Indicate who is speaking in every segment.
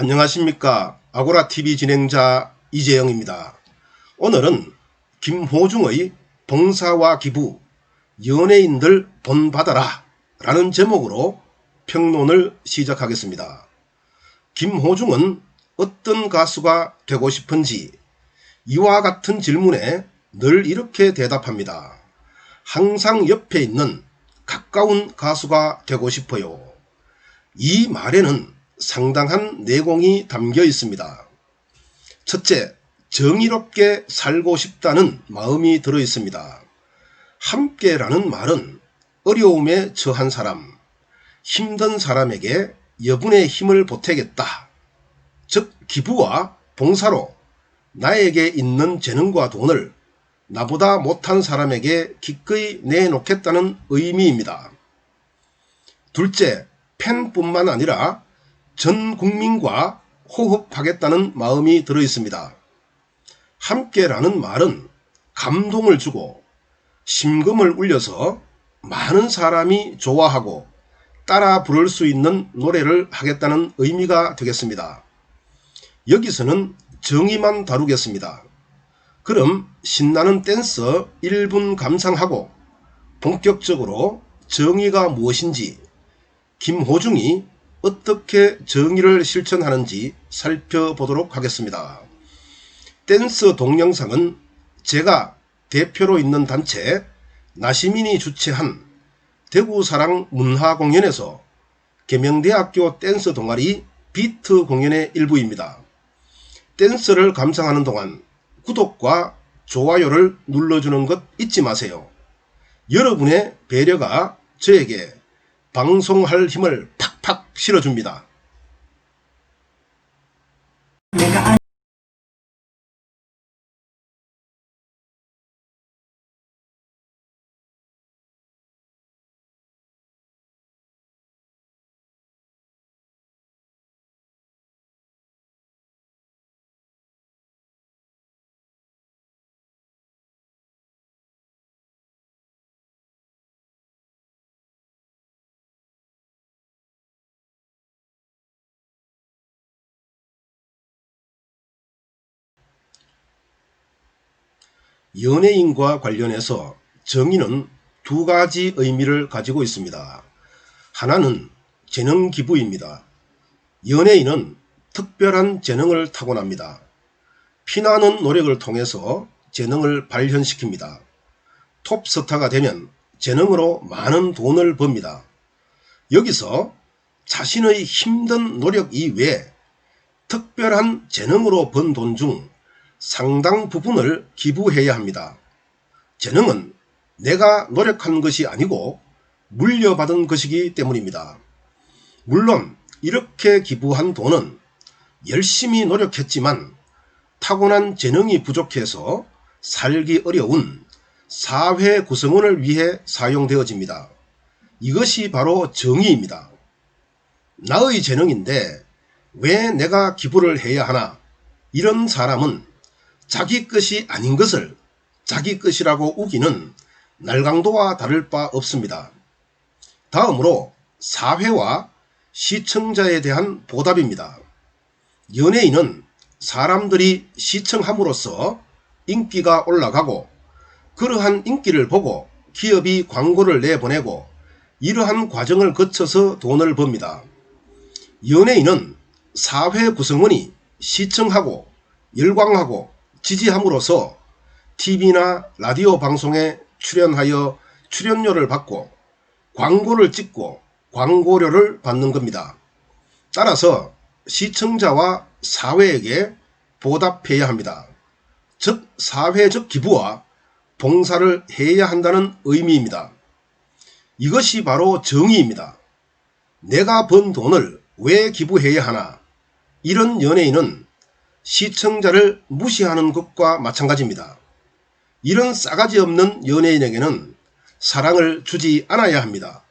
Speaker 1: 안녕하십니까. 아고라TV 진행자 이재영입니다. 오늘은 김호중의 봉사와 기부, 연예인들 본받아라 라는 제목으로 평론을 시작하겠습니다. 김호중은 어떤 가수가 되고 싶은지 이와 같은 질문에 늘 이렇게 대답합니다. 항상 옆에 있는 가까운 가수가 되고 싶어요. 이 말에는 상당한 내공이 담겨 있습니다. 첫째, 정의롭게 살고 싶다는 마음이 들어 있습니다. 함께라는 말은 어려움에 처한 사람, 힘든 사람에게 여분의 힘을 보태겠다. 즉, 기부와 봉사로 나에게 있는 재능과 돈을 나보다 못한 사람에게 기꺼이 내놓겠다는 의미입니다. 둘째, 팬뿐만 아니라 전 국민과 호흡하겠다는 마음이 들어 있습니다. 함께라는 말은 감동을 주고 심금을 울려서 많은 사람이 좋아하고 따라 부를 수 있는 노래를 하겠다는 의미가 되겠습니다. 여기서는 정의만 다루겠습니다. 그럼 신나는 댄스 1분 감상하고 본격적으로 정의가 무엇인지 김호중이 어떻게 정의를 실천하는지 살펴보도록 하겠습니다. 댄스 동영상은 제가 대표로 있는 단체 나시민이 주최한 대구사랑 문화공연에서 계명대학교 댄스 동아리 비트 공연의 일부입니다. 댄스를 감상하는 동안 구독과 좋아요를 눌러주는 것 잊지 마세요. 여러분의 배려가 저에게 방송할 힘을 팍팍 실어줍니다. 연예인과 관련해서 정의는 두 가지 의미를 가지고 있습니다. 하나는 재능 기부입니다. 연예인은 특별한 재능을 타고납니다. 피나는 노력을 통해서 재능을 발현시킵니다. 톱스타가 되면 재능으로 많은 돈을 법니다. 여기서 자신의 힘든 노력 이외에 특별한 재능으로 번 돈 중 상당 부분을 기부해야 합니다. 재능은 내가 노력한 것이 아니고 물려받은 것이기 때문입니다. 물론 이렇게 기부한 돈은 열심히 노력했지만 타고난 재능이 부족해서 살기 어려운 사회 구성원을 위해 사용되어집니다. 이것이 바로 정의입니다. 나의 재능인데 왜 내가 기부를 해야 하나? 이런 사람은 자기 것이 아닌 것을 자기 것이라고 우기는 날강도와 다를 바 없습니다. 다음으로 사회와 시청자에 대한 보답입니다. 연예인은 사람들이 시청함으로써 인기가 올라가고 그러한 인기를 보고 기업이 광고를 내보내고 이러한 과정을 거쳐서 돈을 법니다. 연예인은 사회 구성원이 시청하고 열광하고 지지함으로써 TV나 라디오 방송에 출연하여 출연료를 받고 광고를 찍고 광고료를 받는 겁니다. 따라서 시청자와 사회에게 보답해야 합니다. 즉 사회적 기부와 봉사를 해야 한다는 의미입니다. 이것이 바로 정의입니다. 내가 번 돈을 왜 기부해야 하나? 이런 연예인은 시청자를 무시하는 것과 마찬가지입니다. 이런 싸가지 없는 연예인에게는 사랑을 주지 않아야 합니다.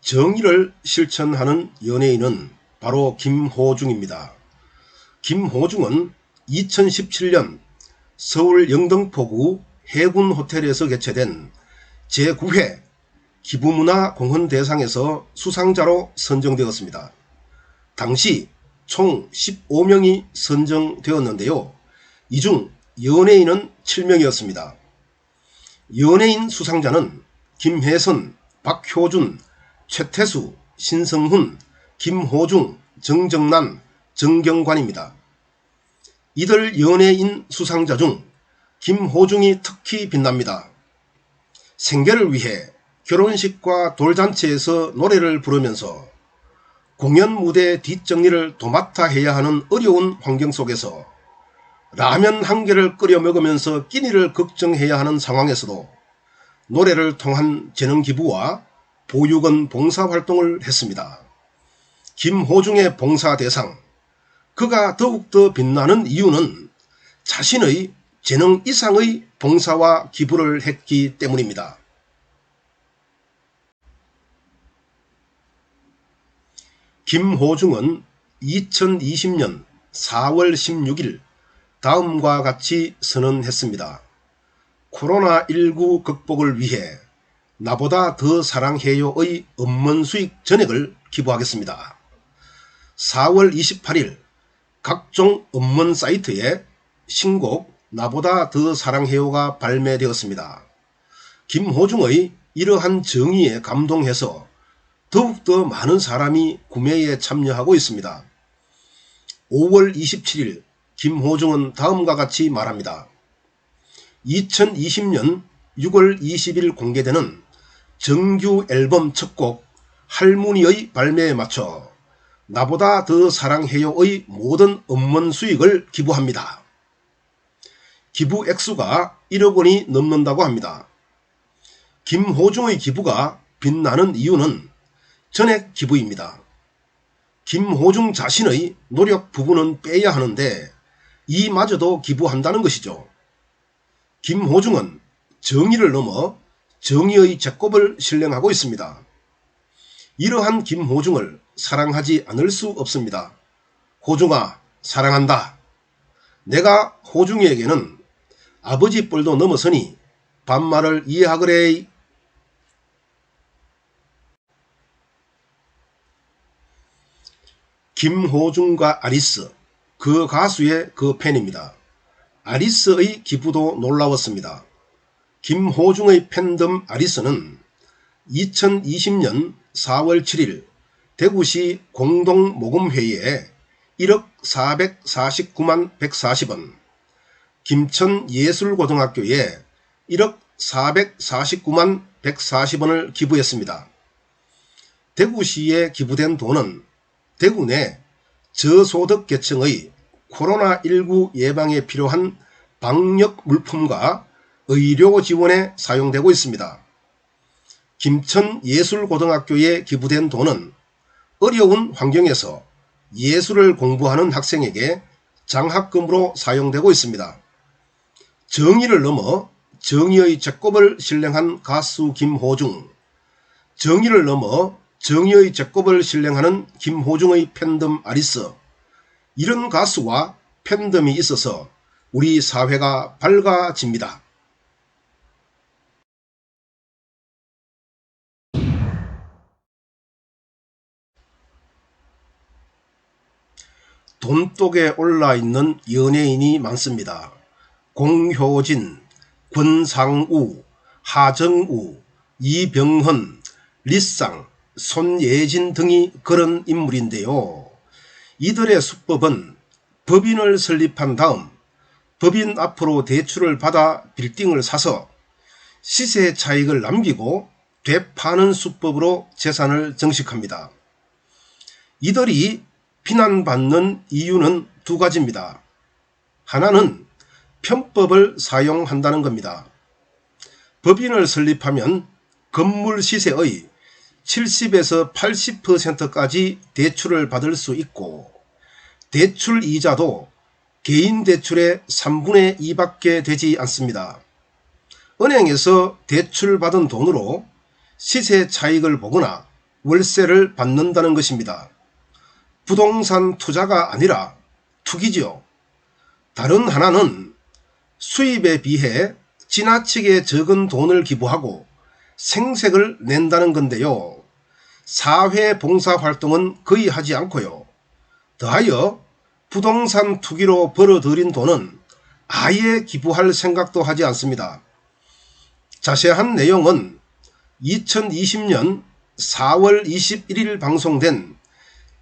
Speaker 1: 정의를 실천하는 연예인은 바로 김호중입니다. 김호중은 2017년 서울 영등포구 해군 호텔에서 개최된 제9회 기부문화 공헌 대상에서 수상자로 선정되었습니다. 당시 총 15명이 선정되었는데요. 이 중 연예인은 7명이었습니다. 연예인 수상자는 김혜선, 박효준, 최태수, 신성훈, 김호중, 정정난, 정경관입니다. 이들 연예인 수상자 중 김호중이 특히 빛납니다. 생계를 위해 결혼식과 돌잔치에서 노래를 부르면서 공연 무대 뒷정리를 도맡아 해야 하는 어려운 환경 속에서 라면 한 개를 끓여 먹으면서 끼니를 걱정해야 하는 상황에서도 노래를 통한 재능 기부와 보육원 봉사 활동을 했습니다. 김호중의 봉사 대상. 그가 더욱더 빛나는 이유는 자신의 재능 이상의 봉사와 기부를 했기 때문입니다. 김호중은 2020년 4월 16일 다음과 같이 선언했습니다. 코로나19 극복을 위해 나보다 더 사랑해요의 음원 수익 전액을 기부하겠습니다. 4월 28일 각종 음원 사이트에 신곡 나보다 더 사랑해요가 발매되었습니다. 김호중의 이러한 정의에 감동해서 더욱더 많은 사람이 구매에 참여하고 있습니다. 5월 27일 김호중은 다음과 같이 말합니다. 2020년 6월 20일 공개되는 정규 앨범 첫 곡 할머니의 발매에 맞춰 나보다 더 사랑해요의 모든 음원 수익을 기부합니다. 기부 액수가 1억 원이 넘는다고 합니다. 김호중의 기부가 빛나는 이유는 전액 기부입니다. 김호중 자신의 노력 부분은 빼야 하는데 이마저도 기부한다는 것이죠. 김호중은 정의를 넘어 정의의 제곱을 신령하고 있습니다. 이러한 김호중을 사랑하지 않을 수 없습니다. 호중아 사랑한다. 내가 호중이에게는 아버지 뻘도 넘어서니 반말을 이해하거래. 김호중과 아리스, 그 가수의 그 팬입니다. 아리스의 기부도 놀라웠습니다. 김호중의 팬덤 아리스는 2020년 4월 7일 대구시 공동모금회의에 1억 449만 140원, 김천예술고등학교에 1억 449만 140원을 기부했습니다. 대구시에 기부된 돈은 대구 내 저소득 계층의 코로나19 예방에 필요한 방역 물품과 의료 지원에 사용되고 있습니다. 김천예술고등학교에 기부된 돈은 어려운 환경에서 예술을 공부하는 학생에게 장학금으로 사용되고 있습니다. 정의를 넘어 정의의 제곱을 신령한 가수 김호중, 정의를 넘어 정의의 제곱을 신령하는 김호중의 팬덤 아리스, 이런 가수와 팬덤이 있어서 우리 사회가 밝아집니다. 돈독에 올라 있는 연예인이 많습니다. 공효진, 권상우, 하정우, 이병헌, 리쌍, 손예진 등이 그런 인물인데요. 이들의 수법은 법인을 설립한 다음 법인 앞으로 대출을 받아 빌딩을 사서 시세 차익을 남기고 되파는 수법으로 재산을 정식합니다. 이들이 비난받는 이유는 두 가지입니다. 하나는 편법을 사용한다는 겁니다. 법인을 설립하면 건물 시세의 70에서 80%까지 대출을 받을 수 있고 대출 이자도 개인 대출의 3분의 2밖에 되지 않습니다. 은행에서 대출 받은 돈으로 시세 차익을 보거나 월세를 받는다는 것입니다. 부동산 투자가 아니라 투기지요. 다른 하나는 수입에 비해 지나치게 적은 돈을 기부하고 생색을 낸다는 건데요. 사회 봉사 활동은 거의 하지 않고요. 더하여 부동산 투기로 벌어들인 돈은 아예 기부할 생각도 하지 않습니다. 자세한 내용은 2020년 4월 21일 방송된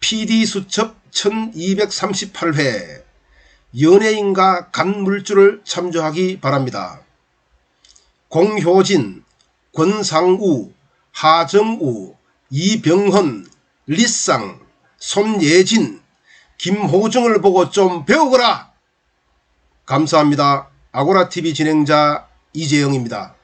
Speaker 1: PD수첩 1238회 연예인과 간물주를 참조하기 바랍니다. 공효진, 권상우, 하정우, 이병헌, 리쌍, 손예진, 김호정을 보고 좀 배우거라! 감사합니다. 아고라TV 진행자 이재영입니다.